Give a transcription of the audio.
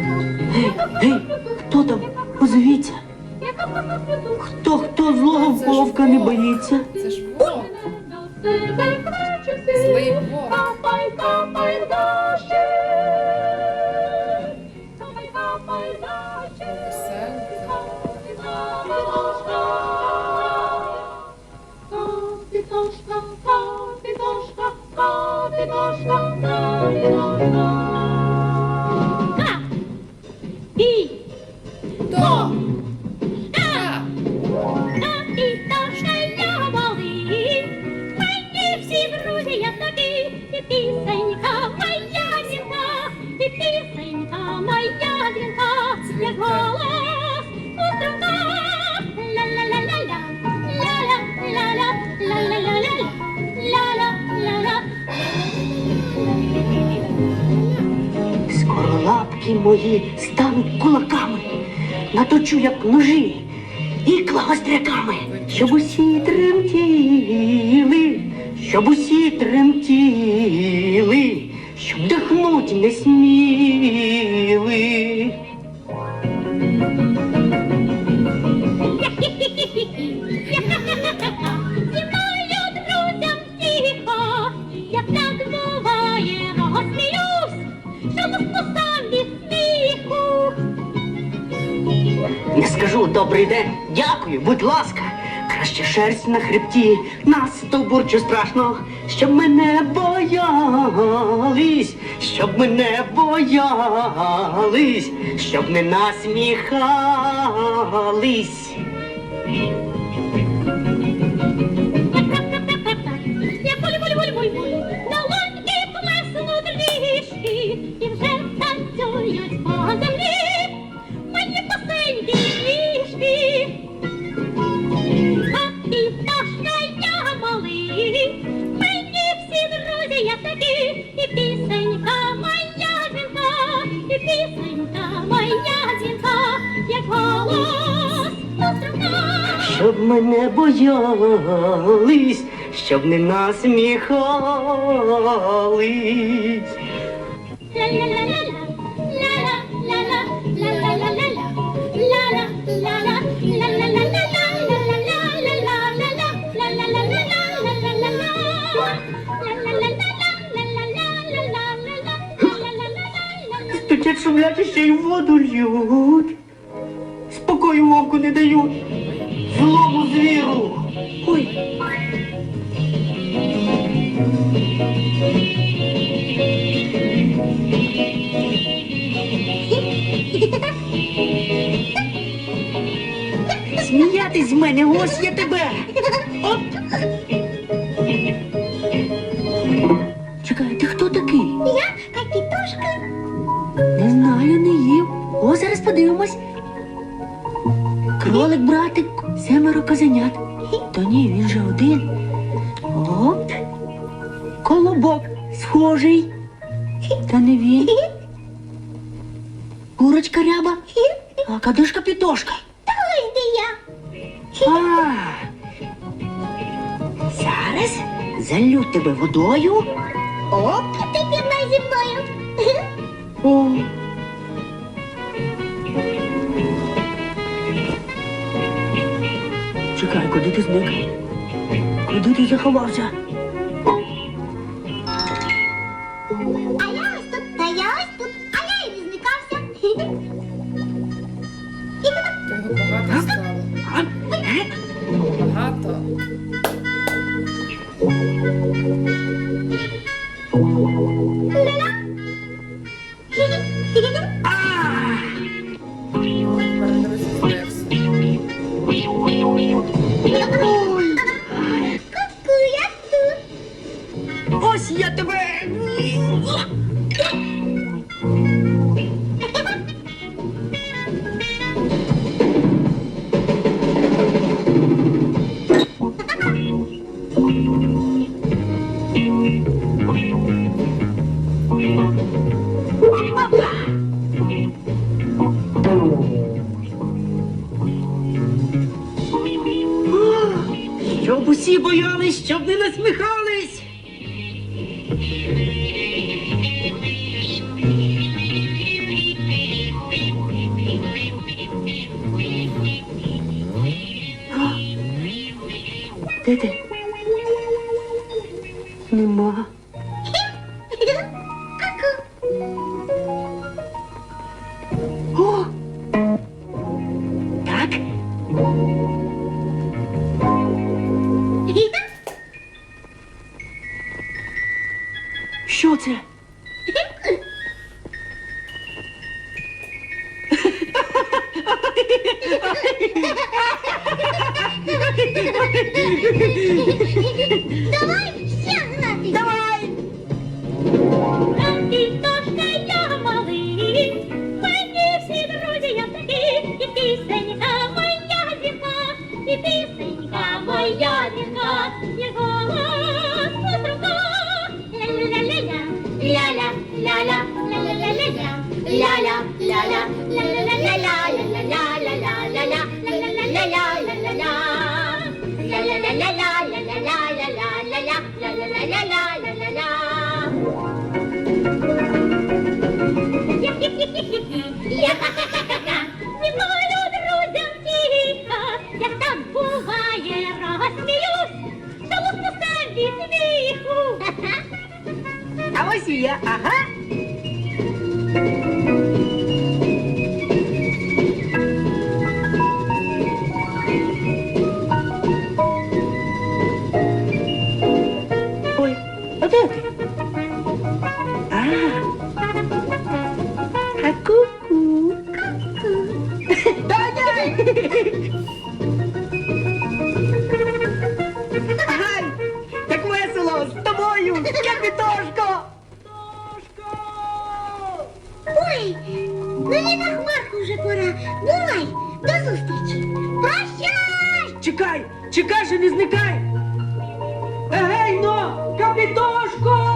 Гей, гей, хто там? Озвіться. Хто хто злого вовка не боїться? Це ж вовк. Злий вовк. Капай, капай, дощі. Капай, капай, дощі. Веселка. Капітошка, капітошка, капітошка, капітошка. Мої стануть кулаками, наточу, як ножі, ікла гостряками, щоб усі тремтіли, щоб усі тремтіли, щоб дихнуть не сміли. Добрий день, дякую, будь ласка. Краще шерсть на хребті, нас то бурчу страшно, щоб мене боялись, щоб мене боялись, щоб не насміхались. Голос. Щоб мене боялись, щоб не насміхались. Стучать шумлять ще й воду льють. Не дають. Злому звіру. Ой. Сміятись з мене, ось я тебе. Оп. Чекай, ти хто такий? Я капітошка. Не знаю, не їв. О, зараз подивимось. Кролик, братик, семеро козенят. То ні, він же один. Оп. Колобок схожий. Та не він. Курочка ряба. А кадишка пітошка. Ось де я. А. Зараз залю тебе водою. Оп. Ти пірнай зі мною. О. Чекай, куди ти зник? Куди ти заховався? А я ось тут, та я ось тут, а я і не зникався. Того багато стало. А? Е? Багато. Усі боялись, щоб не насміхались. Де ти? Нема. Що це? Давай ще грати. Давай! Антитошка я малий, мені всі друзі я такі, і пісенька моя дзвінка, і пісенька Немаю друзям буває, розсміюсь, тому спускав від сміху. А ось я, ага. Прощай! Чекай, чекай же, не зникай! Егей, но, капітошко!